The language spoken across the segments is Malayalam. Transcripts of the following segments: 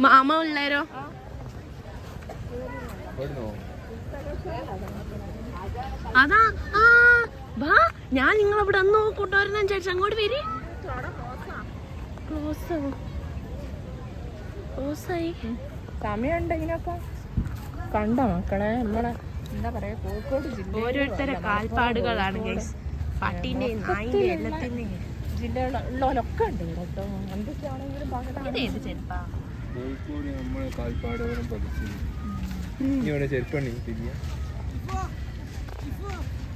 മാമ ഉള്ളേരോ? അതാ ആ വാ ഞാൻ നിങ്ങൾ ഇവിടെ അന്ന് കൊണ്ടുവരുന്ന ചേച്ചി അങ്ങോട്ട് വരി. ക്ലോസ് ക്ലോസ് ആയി. സമയമുണ്ട് ഇതിനൊക്കെ കണ്ടോ മക്കളെ? നമ്മളെ എന്താ പറയാ കോഴിക്കോട് ജില്ല ഓരോരുത്തരെ കാൽപ്പാടുകളാണ് പട്ടീന്റെ നായിന്റെ എല്ലാത്തിന്റെയും ജില്ലകളിലൊക്കെ ഉണ്ട് കേട്ടോ എന്തൊക്കെയാണെങ്കിലും കോഴിക്കോട് നമ്മളെ കാൽപ്പാടുകളും പഠിച്ചു ഇനി ഇവിടെ ചെരുപ്പണി തിരിയ.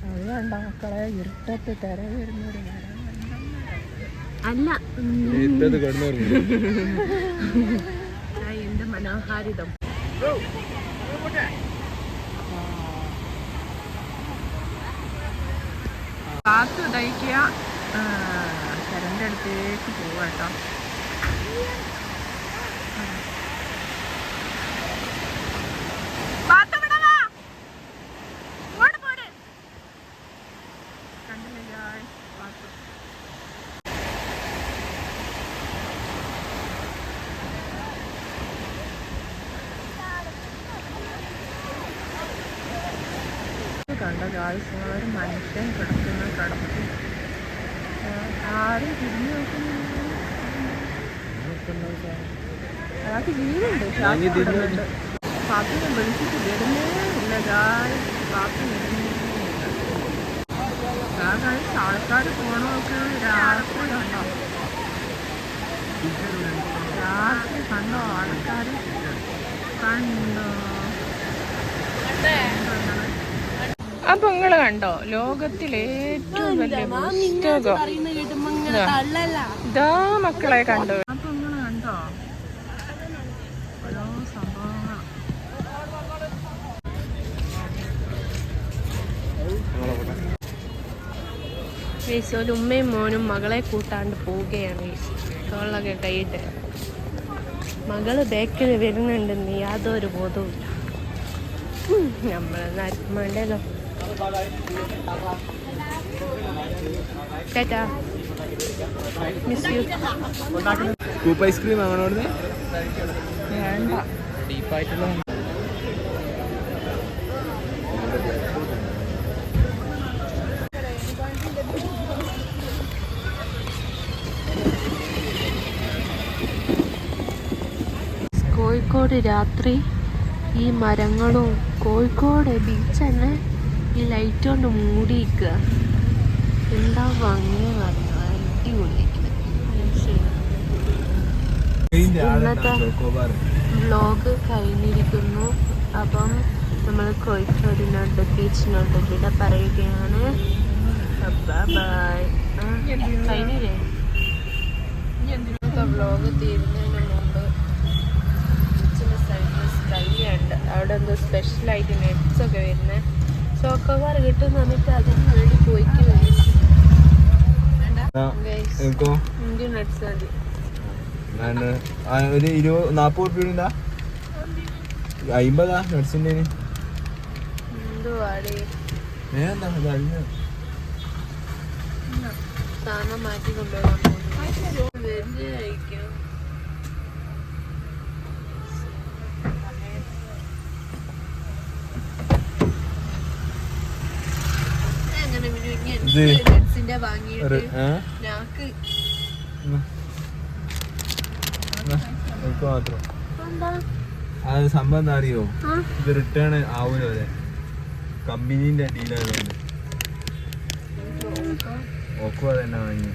അത് കണ്ട മക്കളെ ഇരുട്ടത്ത് തിര വരുന്നൊരു അല്ല. ഇരുട്ടത് കിടന്നു എന്റെ മനോഹാരിതം. കാത്തു കരന്റെ അടുത്തേക്ക് പോവാ കേട്ടോ. കണ്ട ഗായ്സ് ഒരു മനുഷ്യൻ കിടക്കുന്ന കിടപ്പ് ആരും തിരിഞ്ഞു അയാൾക്ക് ഞാൻ തിരിഞ്ഞു പാപ്പിനെ വിളിച്ചിട്ട് വരുന്നേ ഇല്ല ഗായ്സ് പാപ്പി ആ ഗായ്സ് ആൾക്കാർ പോണമൊക്കെ രാത്രി കണ്ടോ? രാത്രി കണ്ടോ ആൾക്കാർ കണ്ടോ? അപ്പൊ നിങ്ങൾ കണ്ടോ? ലോകത്തിലെ ഏറ്റവും വലിയ പുസ്തകം. ഇതാ. മക്കളെ കണ്ടോ? അപ്പൊ നിങ്ങൾ കണ്ടോ? ഓരോ സംഭവങ്ങൾ ഗൈസ് ഒരു ഉമ്മയും മോനും മകളെ കൂട്ടാണ്ട് പോവുകയാണ് കൊള്ളൊക്കെ തോളൊക്കെ കൈയിട്ട് മകൾ ബേക്കിൽ വരുന്നുണ്ടെന്ന് യാതൊരു ബോധവുമില്ല. നമ്മൾ നമ്മളൊന്നും ചേട്ടാ മിസ് യു സ്കൂപ്പ് ഐസ്ക്രീം ആണോ വേണ്ട. ഡീപ്പായിട്ടുള്ള കോഴിക്കോട് രാത്രി ഈ മരങ്ങളും കോഴിക്കോട് ബീച്ച് തന്നെ ഈ ലൈറ്റ് കൊണ്ട് മൂടിയിരിക്കുക എന്താ ഭംഗി പറഞ്ഞു അടിപൊളിയായിട്ട് ഇന്നത്തെ വ്ലോഗ് കഴിഞ്ഞിരിക്കുന്നു. അപ്പം നമ്മൾ കോഴിക്കോടിനോട്ട് ബീച്ചിനോട്ട് വിട പറയുകയാണ്. ബൈ കഴിഞ്ഞില്ലേ? വ്ലോഗ് തീരുന്നതിന് മുമ്പ് ബീച്ചിന്റെ സൈഡിൽ സ്കൈ ഉണ്ട്. അവിടെ എന്തോ സ്പെഷ്യലായിട്ട് നെറ്റ്സ് ഒക്കെ വരുന്നത് ചോക്കോബാർ കിട്ടും നമുക്ക് അതിന് വേണ്ടി പോയിക്ക് ഒരു ഇരുപത് നാപ്പത് റുപ്യ അയിമ്പതാ നട്സിന്റെ സാധനം മാറ്റി കൊണ്ടുപോകാൻ ഇത് ഒരു എനിക്ക് മാത്രം. അത് സംഭവം എന്താ അറിയോ? ഇത് റിട്ടേൺ ആവൂല അതെ കമ്പനീന്റെ ഡീലായതുകൊണ്ട് ഓക്കും. അതന്നെ തന്നെ വാങ്ങി